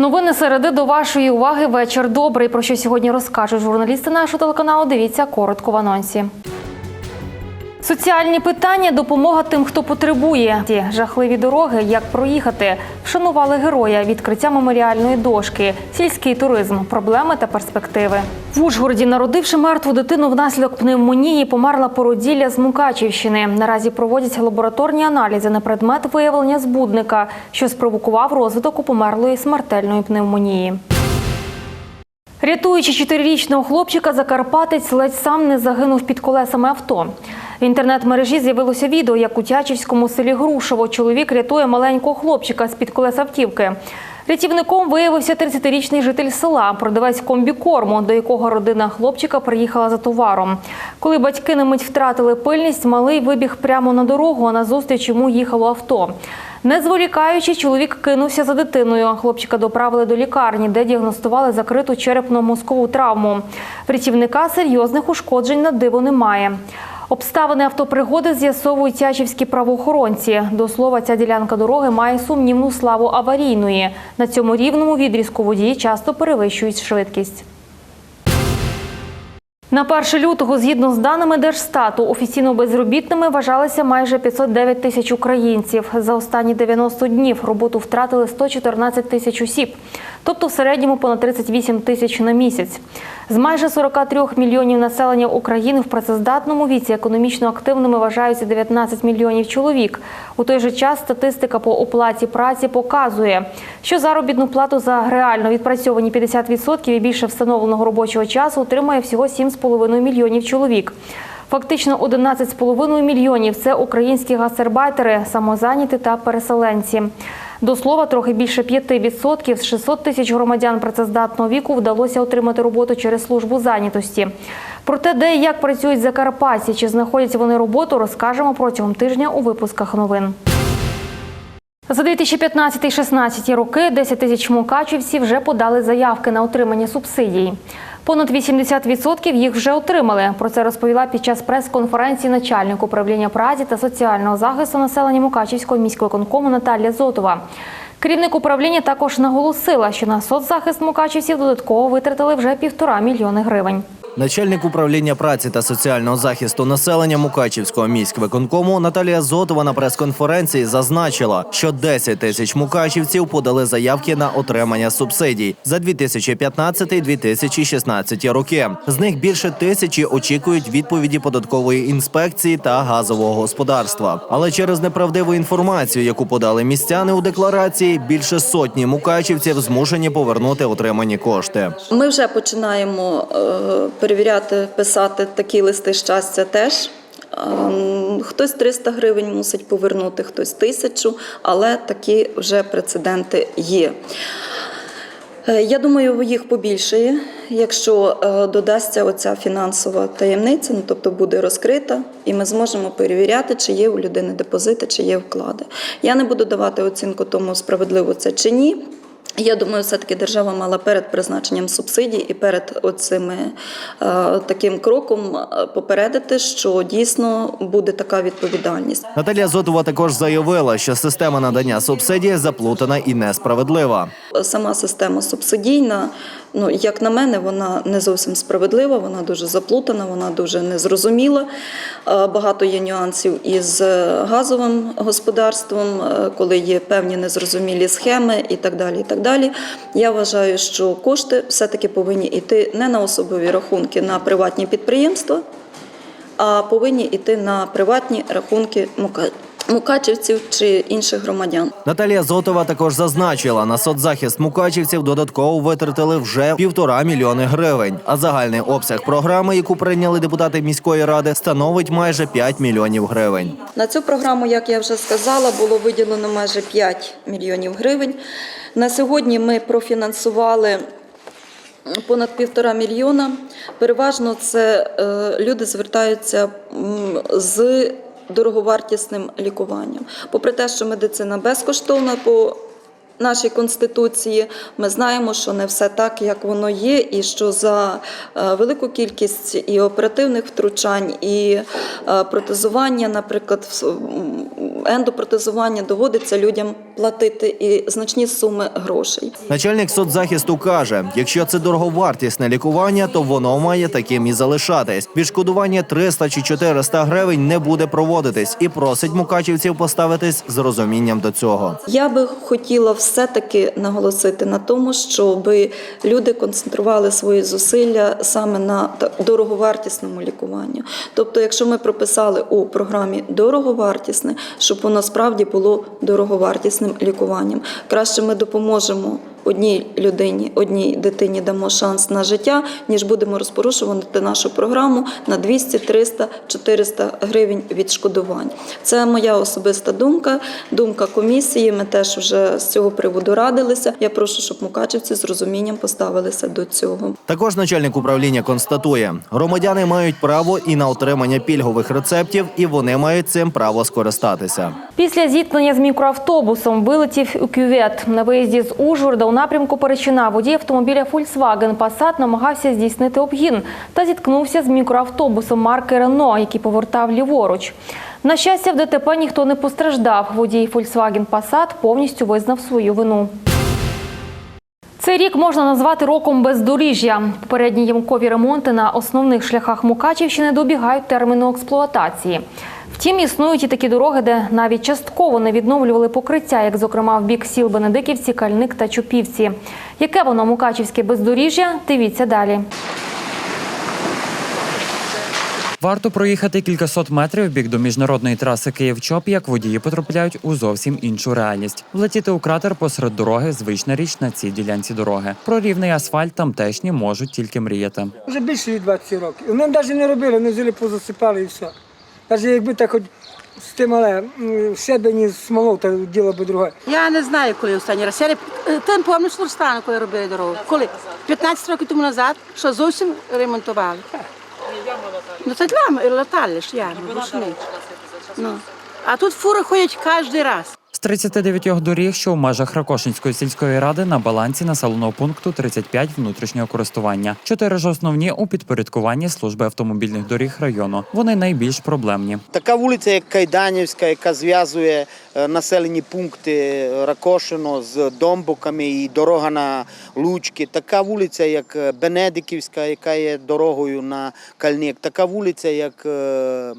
Новини середи до вашої уваги. Вечір добрий. Про що сьогодні розкажуть журналісти нашого телеканалу. Дивіться коротко в анонсі. Соціальні питання, допомога тим, хто потребує. Ті жахливі дороги, як проїхати, вшанували героя, відкриття меморіальної дошки, сільський туризм, проблеми та перспективи. В Ужгороді, народивши мертву дитину внаслідок пневмонії, померла породілля з Мукачівщини. Наразі проводять лабораторні аналізи на предмет виявлення збудника, що спровокував розвиток у померлої смертельної пневмонії. Рятуючи чотирирічного хлопчика, закарпатець ледь сам не загинув під колесами авто. В інтернет-мережі з'явилося відео, як у Тячівському селі Грушово чоловік рятує маленького хлопчика з-під колес автівки. Рятівником виявився 30-річний житель села, продавець комбікорму, до якого родина хлопчика приїхала за товаром. Коли батьки на мить втратили пильність, малий вибіг прямо на дорогу, а назустріч йому їхало авто. Не зволікаючи, чоловік кинувся за дитиною. Хлопчика доправили до лікарні, де діагностували закриту черепно-мозкову травму. Врятівника серйозних ушкоджень на диво немає. Обставини автопригоди з'ясовують тячівські правоохоронці. До слова, ця ділянка дороги має сумнівну славу аварійної. На цьому рівному відрізку водії часто перевищують швидкість. На 1 лютого, згідно з даними Держстату, офіційно безробітними вважалися майже 509 тисяч українців. За останні 90 днів роботу втратили 114 тисяч осіб, тобто в середньому понад 38 тисяч на місяць. З майже 43 мільйонів населення України в працездатному віці економічно активними вважаються 19 мільйонів чоловік. У той же час статистика по оплаті праці показує, що заробітну плату за реально відпрацьовані 50% і більше встановленого робочого часу отримує всього 7,5 мільйонів чоловік. Фактично 11,5 мільйонів це українські гастербайтери, самозайняті та переселенці. До слова, трохи більше 5% з 600 тисяч громадян працездатного віку вдалося отримати роботу через службу зайнятості. Про те, де і як працюють закарпатці, чи знаходять вони роботу, розкажемо протягом тижня у випусках новин. За 2015-16 роки 10 тисяч мукачівців вже подали заявки на отримання субсидій. Понад 80% їх вже отримали. Про це розповіла під час прес-конференції начальник управління праці та соціального захисту населення Мукачівського міського конкому Наталія Зотова. Керівник управління також наголосила, що на соцзахист мукачівців додатково витратили вже півтора мільйони гривень. Начальник управління праці та соціального захисту населення Мукачівського міськвиконкому Наталія Зотова на прес-конференції зазначила, що 10 тисяч мукачівців подали заявки на отримання субсидій за 2015-2016 роки. З них більше тисячі очікують відповіді податкової інспекції та газового господарства. Але через неправдиву інформацію, яку подали містяни у декларації, більше сотні мукачівців змушені повернути отримані кошти. Ми вже починаємо е, перевіряти, писати такі листи щастя теж. Ем, Хтось 300 гривень мусить повернути, хтось тисячу, але такі вже прецеденти є. Е, Я думаю, їх побільшає, якщо е, додасться оця фінансова таємниця, ну тобто буде розкрита, і ми зможемо перевіряти, чи є у людини депозити, чи є вклади. Я не буду давати оцінку тому, справедливо це чи ні. Я думаю, все-таки держава мала перед призначенням субсидій і перед оцими е, таким кроком е, попередити, що дійсно буде така відповідальність. Наталія Зотова також заявила, що система надання субсидії заплутана і несправедлива. Сама система субсидійна, ну як на мене, вона не зовсім справедлива, вона дуже заплутана, вона дуже незрозуміла. Е, Багато є нюансів із газовим господарством, коли є певні незрозумілі схеми і так далі. І так далі. Я вважаю, що кошти все-таки повинні йти не на особові рахунки на приватні підприємства, а повинні йти на приватні рахунки мука- мукачівців чи інших громадян. Наталія Зотова також зазначила, на соцзахист мукачівців додатково витратили вже півтора мільйони гривень. А загальний обсяг програми, яку прийняли депутати міської ради, становить майже 5 мільйонів гривень. На цю програму, як я вже сказала, було виділено майже 5 мільйонів гривень. На сьогодні ми профінансували понад півтора мільйона. Переважно це е, люди звертаються з дороговартісним лікуванням. Попри те, що медицина безкоштовна по нашій конституції, ми знаємо, що не все так, як воно є, і що за е, велику кількість і оперативних втручань, і е, протезування, наприклад, ендопротезування доводиться людям платити і значні суми грошей. Начальник соцзахисту каже: якщо це дороговартісне лікування, то воно має таким і залишатись. Відшкодування 300 чи 400 гривень не буде проводитись і просить мукачівців поставитись з розумінням до цього. Я би хотіла все-таки наголосити на тому, щоб люди концентрували свої зусилля саме на дороговартісному лікуванню. Тобто, якщо ми прописали у програмі дороговартісне, щоб воно справді було дороговартісним лікуванням. Краще ми допоможемо одній людині, одній дитині дамо шанс на життя, ніж будемо розпорушувати нашу програму на 200, 300, 400 гривень відшкодувань. Це моя особиста думка, думка комісії. Ми теж вже з цього приводу радилися. Я прошу, щоб мукачівці з розумінням поставилися до цього. Також начальник управління констатує, громадяни мають право і на отримання пільгових рецептів, і вони мають цим право скористатися. Після зіткнення з мікроавтобусом вилетів у кювет. На виїзді з Ужгорода у напрямку Перечина водій автомобіля Volkswagen Passat намагався здійснити обгін та зіткнувся з мікроавтобусом марки Рено, який повертав ліворуч. На щастя, в ДТП ніхто не постраждав. Водій Volkswagen Passat повністю визнав свою вину. Цей рік можна назвати роком бездоріжжя. Попередні ямкові ремонти на основних шляхах Мукачівщини добігають терміну експлуатації. Втім, існують і такі дороги, де навіть частково не відновлювали покриття, як зокрема в бік сіл Бенедиківці, Кальник та Чупівці. Яке воно мукачівське бездоріжжя? Дивіться далі. Варто проїхати кількасот метрів в бік до міжнародної траси Київ-Чоп, як водії потрапляють у зовсім іншу реальність. Влетіти у кратер посеред дороги звична річ на цій ділянці дороги. Про рівний асфальт тамтешні можуть тільки мріяти. Вже більше від 20 років. Вони навіть не робили, вони взяли, позасипали і все. Навіть якби так хоч з тим, але м, щебені смолов, то діло би друге. Я не знаю, коли останній раз. Я не е, пам'ятаю Слурстану, коли робили дорогу. Коли? 15 років тому назад, що зовсім ремонтували. Ну це для латали ж ями. Ну. А тут фури ходять кожен раз. З 39 доріг, що в межах Ракошинської сільської ради на балансі населеного пункту 35 внутрішнього користування. Чотири ж основні у підпорядкуванні служби автомобільних доріг району. Вони найбільш проблемні. Така вулиця, як Кайданівська, яка зв'язує е, населені пункти Ракошино з Домбоками і дорога на Лучки. Така вулиця, як е, Бенедиківська, яка є дорогою на Кальник. Така вулиця, як е,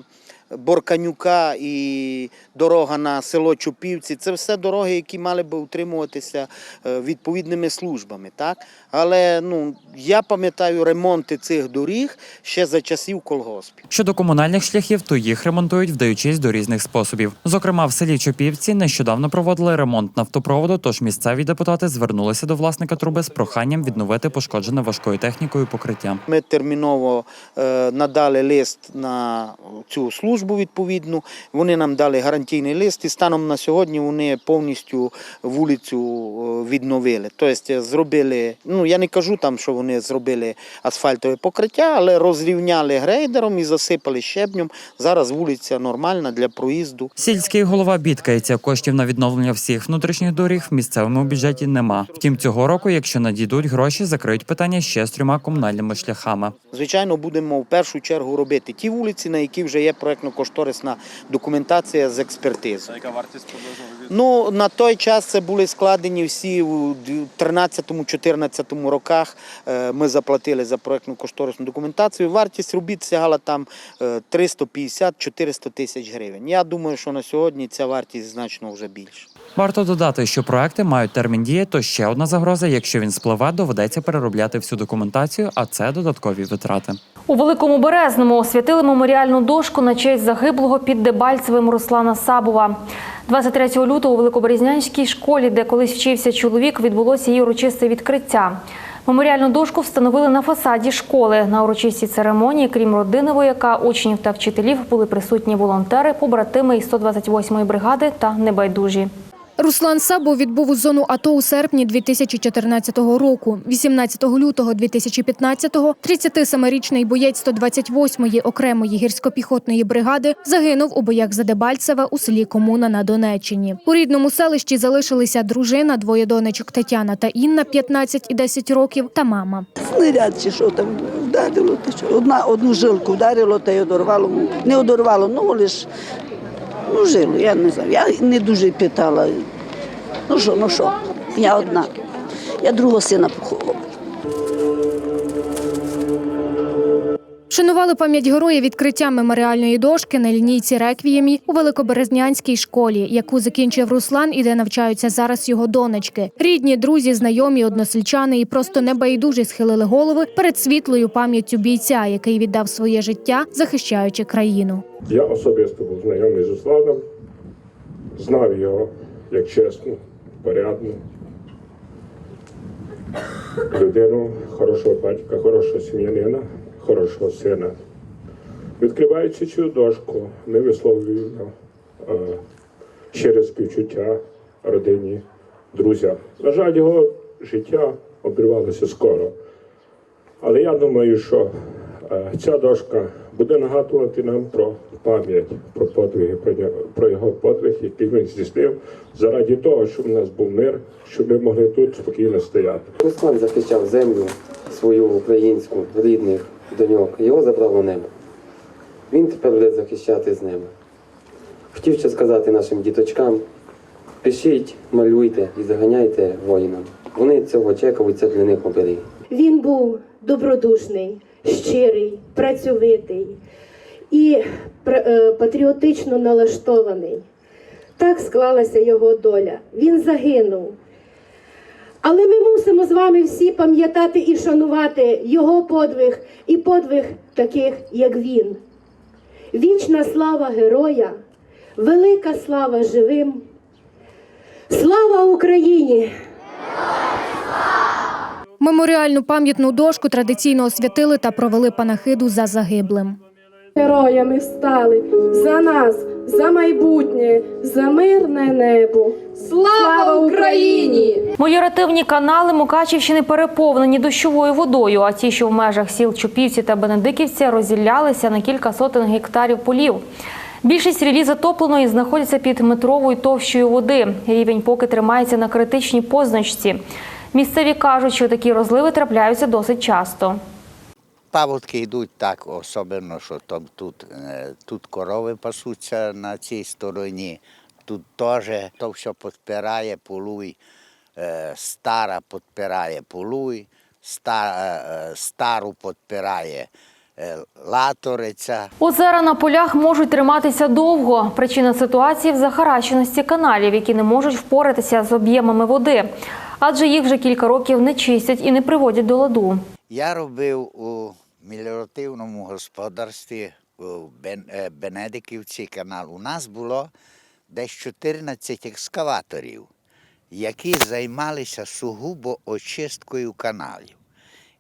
Борканюка і дорога на село Чупівці. Це все дороги, які мали би утримуватися е, відповідними службами. Так? Але ну, я пам'ятаю ремонти цих доріг ще за часів колгоспів. Щодо комунальних шляхів, то їх ремонтують, вдаючись до різних способів. Зокрема, в селі Чопівці нещодавно проводили ремонт нафтопроводу, тож місцеві депутати звернулися до власника труби з проханням відновити пошкоджене важкою технікою покриття. Ми терміново е, надали лист на цю службу відповідну. Вони нам дали гарантійний лист, і станом на сьогодні вони повністю вулицю е, відновили. Тобто зробили, ну я не кажу там, що вони зробили асфальтове покриття, але розрівняли грейдером і засипали щебнем. Зараз вулиця нормальна для проїзду. Сільський голова бідкається, коштів на відновлення всіх внутрішніх доріг в місцевому бюджеті нема. Втім, цього року, якщо надійдуть гроші, закриють питання ще з трьома комунальними шляхами. Звичайно, будемо в першу чергу робити ті вулиці, на які вже є проектно-кошторисна документація з експертизою. Яка вартість Ну на той час це були складені всі у 13-14 роках. Е, Ми заплатили за проектно-кошторисну документацію. Вартість робіт сягала там е, 350-400 тисяч гривень. Я думаю, що на сьогодні ця вартість значно вже більша. Варто додати, що проекти мають термін дії, то ще одна загроза. Якщо він спливе, доведеться переробляти всю документацію, а це додаткові витрати. У Великому Березному освятили меморіальну дошку на честь загиблого під Дебальцевим Руслана Сабова. 23 лютого у Великоберезнянській школі, де колись вчився чоловік, відбулося її урочисте відкриття. Меморіальну дошку встановили на фасаді школи. На урочистій церемонії, крім родини вояка, учнів та вчителів, були присутні волонтери, побратими із 128-ї бригади та небайдужі. Руслан Сабо відбув у зону АТО у серпні 2014 року. 18 лютого 2015-го 37-річний боєць 128-ї окремої гірсько-піхотної бригади загинув у боях за Дебальцеве у селі Комуна на Донеччині. У рідному селищі залишилися дружина, двоє донечок Тетяна та Інна, 15 і 10 років, та мама. Снаряд чи що там вдарило, одна одну жилку вдарило та й одорвало. Не одорвало, ну лиш ну жили, я не знаю. Я не дуже питала. Ну що, ну що, я одна. Я другого сина поховала. Вшанували пам'ять героя відкриттям меморіальної дошки на лінійці реквіємі у Великоберезнянській школі, яку закінчив Руслан і де навчаються зараз його донечки. Рідні, друзі, знайомі, односельчани і просто небайдужі схилили голови перед світлою пам'яттю бійця, який віддав своє життя, захищаючи країну. Я особисто був знайомий з Русланом, знав його як чесну, порядну людину, хорошого батька, хорошого сім'янина, хорошого сина. Відкриваючи цю дошку, ми висловлюємо е, щире співчуття родині, друзям. На жаль, його життя обірвалося скоро. Але я думаю, що е, ця дошка буде нагадувати нам про пам'ять, про подвиги, про, його подвиг, який він здійснив, заради того, щоб у нас був мир, щоб ми могли тут спокійно стояти. Руслан захищав землю свою українську, рідних доньок. Його забрало небо. Він тепер буде захищати з неба. Хотів ще сказати нашим діточкам: пишіть, малюйте і заганяйте воїнам. Вони цього чекають, це для них оберіг. Він був добродушний, щирий, працьовитий і е, патріотично налаштований. Так склалася його доля. Він загинув. Але ми мусимо з вами всі пам'ятати і шанувати його подвиг і подвиг таких, як він. Вічна слава героя, велика слава живим. Слава Україні! Меморіальну пам'ятну дошку традиційно освятили та провели панахиду за загиблим. Героями стали за нас, за майбутнє, за мирне небо. Слава Україні! Меліоративні канали Мукачівщини переповнені дощовою водою, а ті, що в межах сіл Чупівці та Бенедиківці, розділялися на кілька сотень гектарів полів. Більшість рілі затоплено і знаходяться під метровою товщою води. Рівень поки тримається на критичній позначці. Місцеві кажуть, що такі розливи трапляються досить часто. Паводки йдуть так, особливо, що там тут, е, тут корови пасуться на цій стороні, тут теж то все підпирає полуй, е, стара підпирає полуй, е, стару підпирає латориця. Озера на полях можуть триматися довго. Причина ситуації в захаращеності каналів, які не можуть впоратися з об'ємами води, адже їх вже кілька років не чистять і не приводять до ладу. Я робив у меліоративному господарстві у е, Бенедиківці канал. У нас було десь 14 екскаваторів, які займалися сугубо очисткою каналів.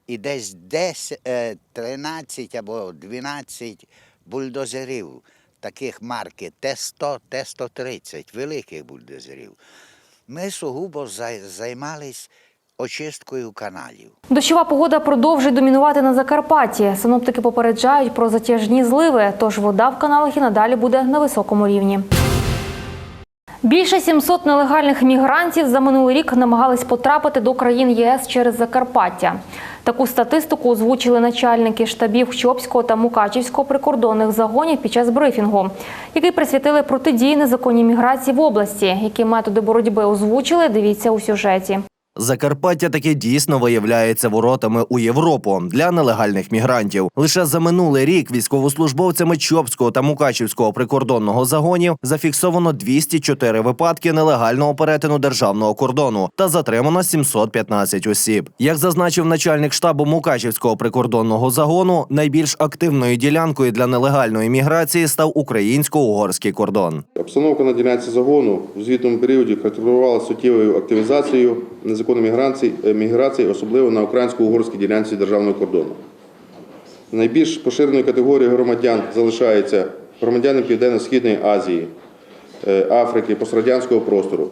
І десь 10, е, 13 або 12 бульдозерів таких марки Т-100, Т-130, великих бульдозерів. Ми сугубо зай- займались очисткою каналів. Дощова погода продовжує домінувати на Закарпатті. Синоптики попереджають про затяжні зливи, тож вода в каналах і надалі буде на високому рівні. Більше 700 нелегальних мігрантів за минулий рік намагались потрапити до країн ЄС через Закарпаття. Таку статистику озвучили начальники штабів Чопського та Мукачівського прикордонних загонів під час брифінгу, який присвятили протидії незаконній міграції в області. Які методи боротьби озвучили, дивіться у сюжеті. Закарпаття таки дійсно виявляється воротами у Європу для нелегальних мігрантів. Лише за минулий рік військовослужбовцями Чопського та Мукачівського прикордонного загонів зафіксовано 204 випадки нелегального перетину державного кордону та затримано 715 осіб. Як зазначив начальник штабу Мукачівського прикордонного загону, найбільш активною ділянкою для нелегальної міграції став українсько-угорський кордон. Обстановка на ділянці загону в звітному періоді характеризувалася суттєвою активізацією незаконної міграції, е, міграції, особливо на українсько-угорській ділянці державного кордону. Найбільш поширеною категорією громадян залишаються громадяни Південно-Східної Азії, е, Африки, пострадянського простору.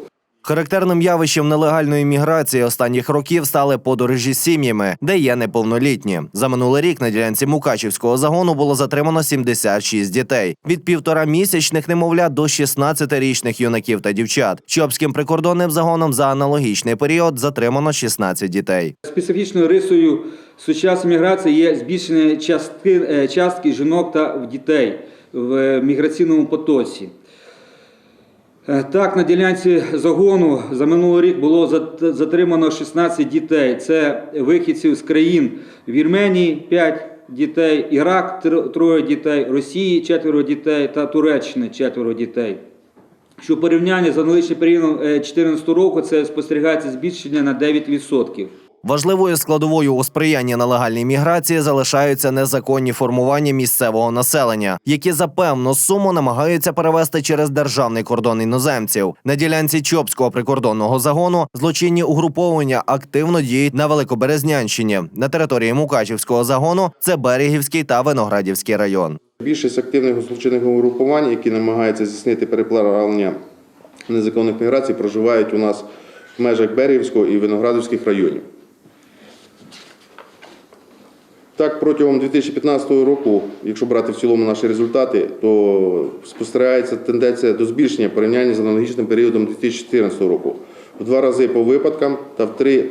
Характерним явищем нелегальної міграції останніх років стали подорожі з сім'ями, де є неповнолітні. За минулий рік на ділянці Мукачівського загону було затримано 76 дітей від півтора місячних немовлят до 16-річних юнаків та дівчат. Чопським прикордонним загоном за аналогічний період затримано 16 дітей. Специфічною рисою сучасної міграції є збільшення частки, е, частки жінок та дітей в міграційному потоці. Е, Так, на ділянці загону за минулий рік було затримано 16 дітей. Це вихідців з країн Вірменії 5 дітей, Ірак тр- троє дітей, Росії четверо дітей та Туреччини четверо дітей. Що в порівнянні з аналогічним періодом 2014 року це спостерігається збільшення на 9%. Важливою складовою у сприянні нелегальній міграції залишаються незаконні формування місцевого населення, які за певну суму намагаються перевести через державний кордон іноземців. На ділянці Чопського прикордонного загону злочинні угруповання активно діють на Великоберезнянщині. На території Мукачівського загону це Берегівський та Виноградівський район. Більшість активних злочинних угрупувань, які намагаються здійснити переплавлення незаконних міграцій, проживають у нас в межах Берівського і Виноградівських районів. Так, протягом 2015 року, якщо брати в цілому наші результати, то спостерігається тенденція до збільшення порівняння з аналогічним періодом 2014 року. В два рази по випадкам та в три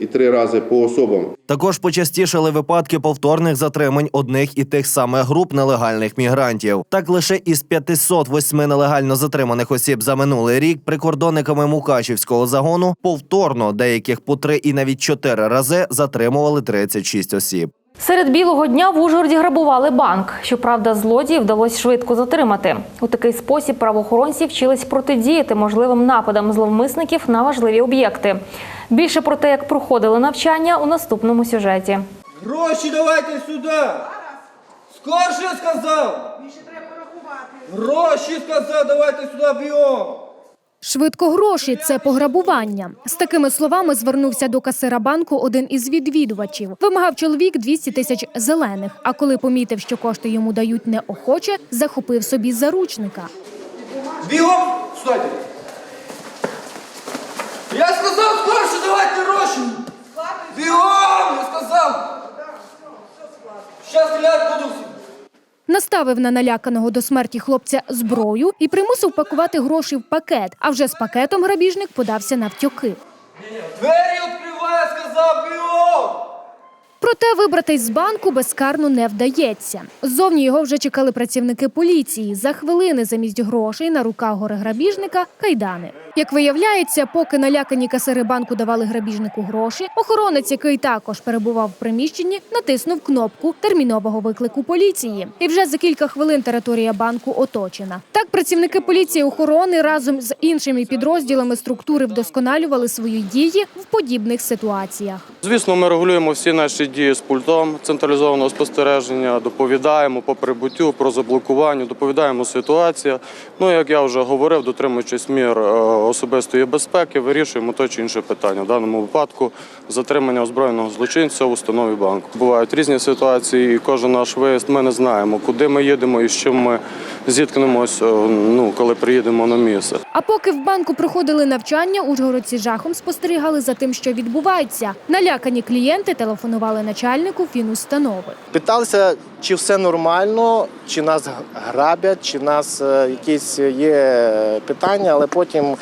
і три рази по особам. Також почастішали випадки повторних затримань одних і тих самих груп нелегальних мігрантів. Так лише із 508 нелегально затриманих осіб за минулий рік прикордонниками Мукачівського загону повторно деяких по три і навіть чотири рази затримували 36 осіб. Серед білого дня в Ужгороді грабували банк. Щоправда, злодіїв вдалося швидко затримати. У такий спосіб правоохоронці вчились протидіяти можливим нападам зловмисників на важливі об'єкти. Більше про те, як проходили навчання, у наступному сюжеті. Гроші давайте сюди! Скорше сказав! Більше треба порахувати. Гроші сказав, давайте сюди бігом! Швидко гроші це пограбування. З такими словами звернувся до касира банку один із відвідувачів. Вимагав чоловік 200 тисяч зелених. А коли помітив, що кошти йому дають неохоче, захопив собі заручника. Бігом! Стойте! Я сказав, гроші! Бігом! Я сказав! Щас стріляти буду всі! Наставив на наляканого до смерті хлопця зброю і примусив пакувати гроші в пакет. А вже з пакетом грабіжник подався навтьоки. Двері відкриває, сказав, бігом! Проте вибратись з банку безкарно не вдається. Ззовні його вже чекали працівники поліції. За хвилини замість грошей на руках горе-грабіжника кайдани. Як виявляється, поки налякані касири банку давали грабіжнику гроші, охоронець, який також перебував в приміщенні, натиснув кнопку термінового виклику поліції. І вже за кілька хвилин територія банку оточена. Так працівники поліції охорони разом з іншими підрозділами структури вдосконалювали свої дії в подібних ситуаціях. Звісно, ми регулюємо всі наші дії з пультом централізованого спостереження, доповідаємо по прибуттю, про заблокування, доповідаємо ситуацію. Ну, як я вже говорив, дотримуючись мір е, особистої безпеки, вирішуємо то чи інше питання. В даному випадку затримання озброєного злочинця в установі банку. Бувають різні ситуації, і кожен наш виїзд ми не знаємо, куди ми їдемо і з чим ми зіткнемось, е, ну, коли приїдемо на місце. А поки в банку проходили навчання, ужгородці жахом спостерігали за тим, що відбувається. Налякані клієнти телефонували начальнику фінустанови. Питалися, чи все нормально, чи нас грабять, чи нас е, якісь є питання, але потім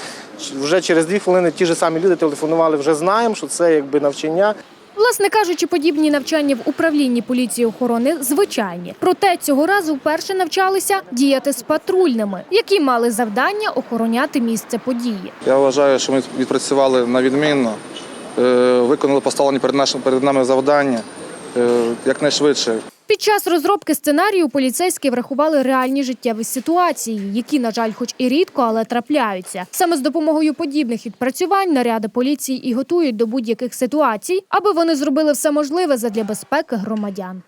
вже через дві хвилини ті ж самі люди телефонували, вже знаємо, що це якби навчання. Власне кажучи, подібні навчання в управлінні поліції охорони звичайні. Проте цього разу вперше навчалися діяти з патрульними, які мали завдання охороняти місце події. Я вважаю, що ми відпрацювали на відмінно, виконали поставлені перед нашим перед нами завдання е, якнайшвидше. Під час розробки сценарію поліцейські врахували реальні життєві ситуації, які, на жаль, хоч і рідко, але трапляються. Саме з допомогою подібних відпрацювань наряди поліції і готують до будь-яких ситуацій, аби вони зробили все можливе задля безпеки громадян.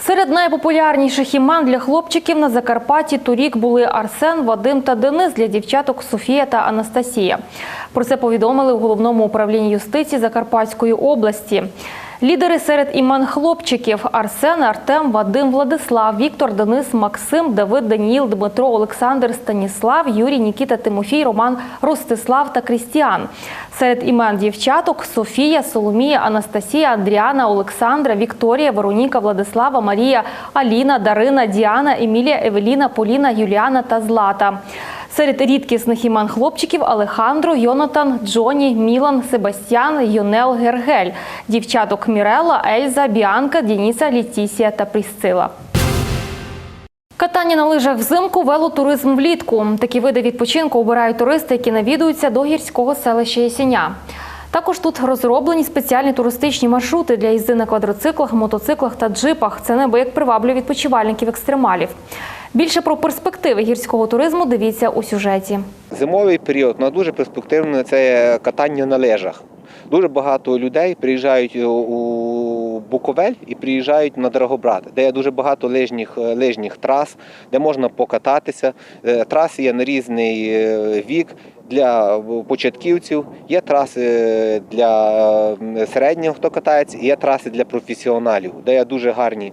Серед найпопулярніших імен для хлопчиків на Закарпатті торік були Арсен, Вадим та Денис для дівчаток Софія та Анастасія. Про це повідомили у головному управлінні юстиції Закарпатської області. Лідери серед імен хлопчиків Арсен, Артем, Вадим, Владислав, Віктор, Денис, Максим, Давид, Даніїл, Дмитро, Олександр, Станіслав, Юрій, Нікіта, Тимофій, Роман, Ростислав та Крістіан. Серед імен дівчаток Софія, Соломія, Анастасія, Андріана, Олександра, Вікторія, Вероніка, Владислава, Марія, Аліна, Дарина, Діана, Емілія, Евеліна, Поліна, Юліана та Злата. Серед рідкісних імен хлопчиків Алехандро, Йонатан, Джоні, Мілан, Себастьян, Йонел, Гергель. Дівчаток Мірела, Ельза, Біанка, Дініса, Літісія та Прісцила. Катання на лижах взимку, велотуризм влітку. Такі види відпочинку обирають туристи, які навідуються до гірського селища Єсеня. Також тут розроблені спеціальні туристичні маршрути для їзди на квадроциклах, мотоциклах та джипах. Це неабияк приваблює відпочивальників екстремалів. Більше про перспективи гірського туризму дивіться у сюжеті. Зимовий період ну, дуже перспективне це катання на лежах. Дуже багато людей приїжджають у- Буковель і приїжджають на Драгобрат, де є дуже багато лижніх, е, лижніх трас, де можна покататися. Е, Траси є на різний е, вік. Для початківців є траси для середнього, хто катається, і є траси для професіоналів, де є дуже гарні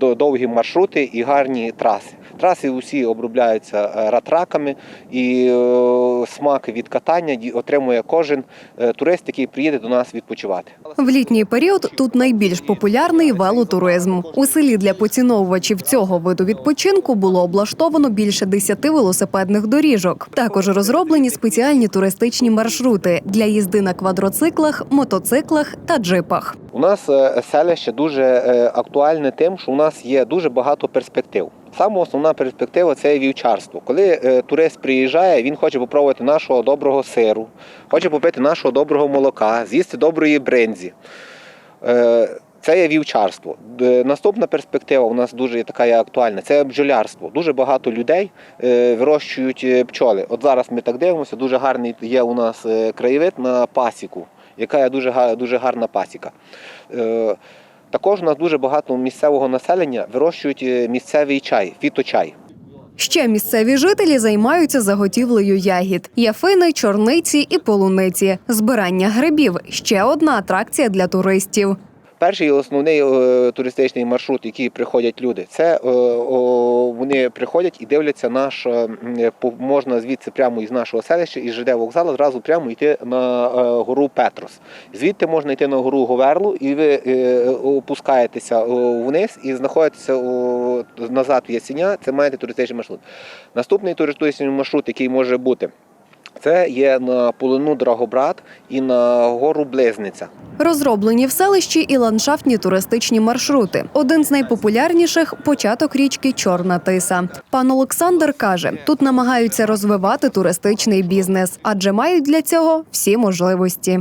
довгі маршрути і гарні траси. Траси усі обробляються е, ратраками, і е, смак від катання отримує кожен е, турист, який приїде до нас відпочивати. В літній період тут найбільш популярний велотуризм. У селі для поціновувачів цього виду відпочинку було облаштовано більше 10 велосипедних доріжок. Також розроблені спеціальні туристичні маршрути для їзди на квадроциклах, мотоциклах та джипах. У нас селище дуже актуальне тим, що у нас є дуже багато перспектив. Саме основна перспектива це вівчарство. Коли е, турист приїжджає, він хоче попробувати нашого доброго сиру, хоче попити нашого доброго молока, з'їсти доброї бринзі. Е, Це є вівчарство. Наступна перспектива у нас дуже така є актуальна. Це бджолярство. Дуже багато людей е, вирощують пчоли. От зараз ми так дивимося. Дуже гарний є у нас краєвид на пасіку, яка є дуже дуже гарна пасіка. Також у нас дуже багато місцевого населення вирощують е, місцевий чай, фіточай. Ще місцеві жителі займаються заготівлею ягід: яфини, чорниці і полуниці. Збирання грибів ще одна атракція для туристів. Перший основний е, туристичний маршрут, який приходять люди, це е, вони приходять і дивляться наш. е, можна звідси прямо із нашого селища, із ЖД вокзалу, зразу прямо йти на гору Петрос. Звідти можна йти на гору Говерлу, і ви опускаєтеся вниз і знаходитеся назад в Ясеня. Це маєте туристичний маршрут. Наступний туристичний маршрут, який може бути. Це є на полину Драгобрат і на гору Близниця. Розроблені в селищі і ландшафтні туристичні маршрути. Один з найпопулярніших початок річки Чорна Тиса. Пан Олександр каже, тут намагаються розвивати туристичний бізнес, адже мають для цього всі можливості.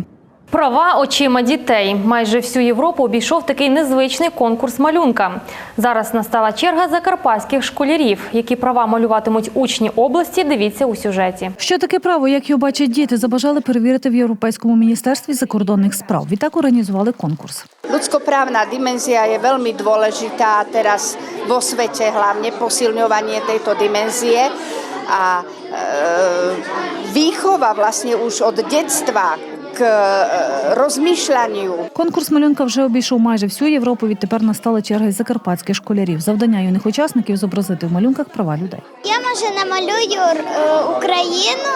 Права очима дітей. Майже всю Європу обійшов такий незвичний конкурс малюнка. Зараз настала черга закарпатських школярів, які права малюватимуть учні області. Дивіться у сюжеті. Що таке право, як його бачать діти, забажали перевірити в Європейському міністерстві закордонних справ. Відтак організували конкурс. Ľudskoprávna dimenzia je veľmi dôležitá teraz vo svete, hlavne posilňovanie tejto dimenzie a e, výchova vlastne už od detstva k e, rozmýšľaniu. Конкурс малюнка вже обійшов майже всю Європу. Відтепер настала черга й закарпатських школярів. Завдання юних учасників зобразити в малюнках права людей. Я може намалюю е, Україну,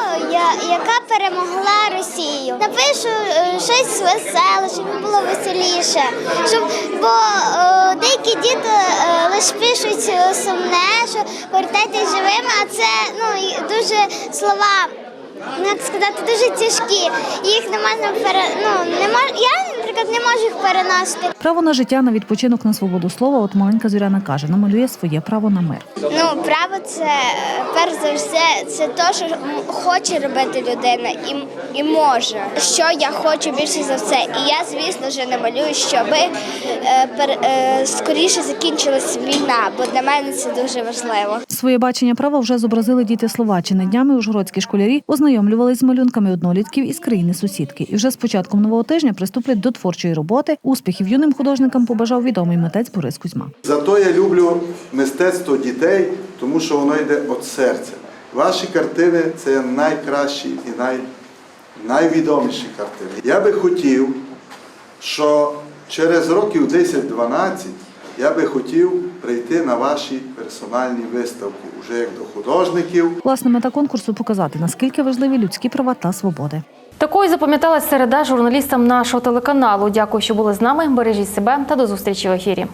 яка перемогла Росію. Напишу е, щось веселе, щоб було веселіше. Щоб, бо е, деякі діти е, лише пишуть е, сумне, що повертайтесь живими, а це ну, дуже слова. Як сказати, дуже тяжкі. Їх не можна пере... ну, не мож... Я, наприклад, не можу їх переносити. Право на життя, на відпочинок, на свободу слова. От маленька Зоряна каже, намалює своє право на мир. Ну, право це перш за все, це те, що хоче робити людина і, і може. Що я хочу більше за все. І я, звісно ж, намалюю, щоб е, пер, е, скоріше закінчилась війна, бо для мене це дуже важливо. Своє бачення права вже зобразили діти Словаччини. Днями ужгородські школярі ознайомлювалися з малюнками однолітків із країни сусідки. І вже з початком нового тижня приступлять до творчої роботи. Успіхів юним художникам побажав відомий митець Борис Кузьма. Зато я люблю мистецтво дітей, тому що воно йде від серця. Ваші картини це найкращі і най, найвідоміші картини. Я би хотів, що через років 10-12 я би хотів прийти на ваші персональні виставки, уже як до художників. Власне, мета конкурсу показати, наскільки важливі людські права та свободи. Такою запам'яталась середа журналістам нашого телеканалу. Дякую, що були з нами. Бережіть себе та до зустрічі в ефірі.